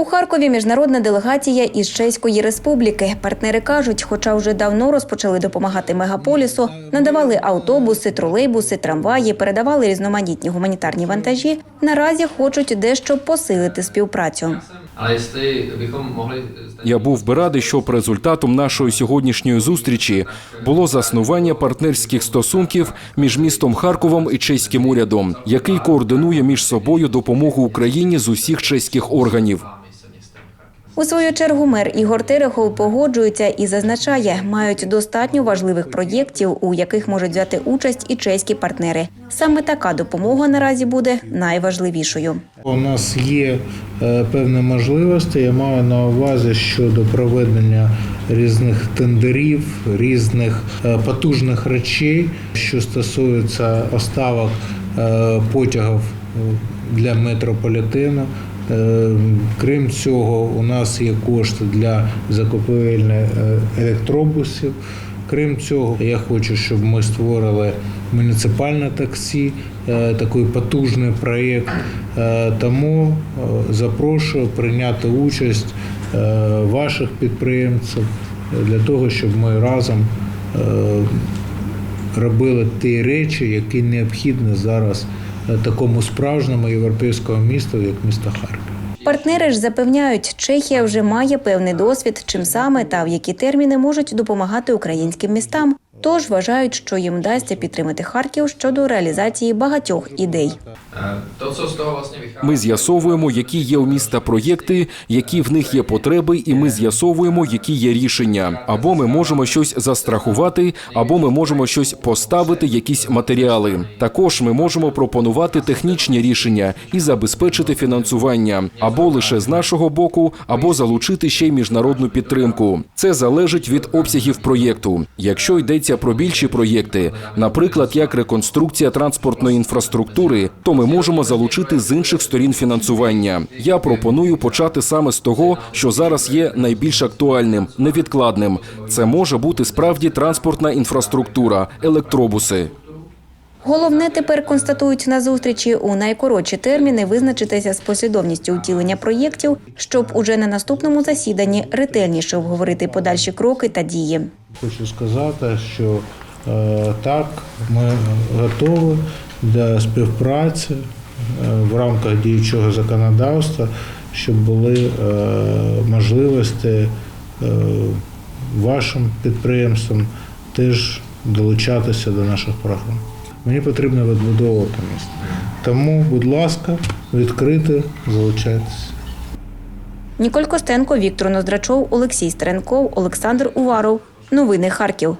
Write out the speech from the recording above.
У Харкові міжнародна делегація із Чеської республіки. Партнери кажуть, хоча вже давно розпочали допомагати мегаполісу, надавали автобуси, тролейбуси, трамваї, передавали різноманітні гуманітарні вантажі. Наразі хочуть дещо посилити співпрацю. Я був би радий, щоб результатом нашої сьогоднішньої зустрічі було заснування партнерських стосунків між містом Харковом і чеським урядом, який координує між собою допомогу Україні з усіх чеських органів. У свою чергу мер Ігор Терехов погоджується і зазначає, мають достатньо важливих проєктів, у яких можуть взяти участь і чеські партнери. Саме така допомога наразі буде найважливішою. У нас є е, певні можливості. Я маю на увазі щодо проведення різних тендерів, різних е, потужних речей, що стосуються оставок е, потягів для метрополітену. Е, Крім цього, у нас є кошти для закупівель е, електробусів. Крім цього, я хочу, щоб ми створили муніципальне таксі, е, такий потужний проєкт. Тому запрошую прийняти участь ваших підприємців для того, щоб ми разом робили ті речі, які необхідні зараз такому справжньому європейському місту, як місто Харків. Партнери ж запевняють, Чехія вже має певний досвід, чим саме та в які терміни можуть допомагати українським містам. Тож вважають, що їм вдасться підтримати Харків щодо реалізації багатьох ідей. Ми з'ясовуємо, які є у міста проєкти, які в них є потреби, і ми з'ясовуємо, які є рішення. Або ми можемо щось застрахувати, або ми можемо щось поставити, якісь матеріали. Також ми можемо пропонувати технічні рішення і забезпечити фінансування, або лише з нашого боку, або залучити ще й міжнародну підтримку. Це залежить від обсягів проєкту. Якщо йдеться про більші проєкти, наприклад, як реконструкція транспортної інфраструктури, то ми можемо залучити з інших сторін фінансування. Я пропоную почати саме з того, що зараз є найбільш актуальним, невідкладним. Це може бути справді транспортна інфраструктура, електробуси. Головне тепер констатують на зустрічі у найкоротші терміни визначитися з послідовністю утілення проєктів, щоб уже на наступному засіданні ретельніше обговорити подальші кроки та дії. Хочу сказати, що е, так, ми готові до співпраці е, в рамках діючого законодавства, щоб були е, можливості е, вашим підприємствам теж долучатися до наших програм. Мені потрібно відбудовувати місто. Тому, будь ласка, відкрити, залучайтеся. Ніколь Костенко, Віктор Ноздрачов, Олексій Стеренков, Олександр Уваров. Новини Харків.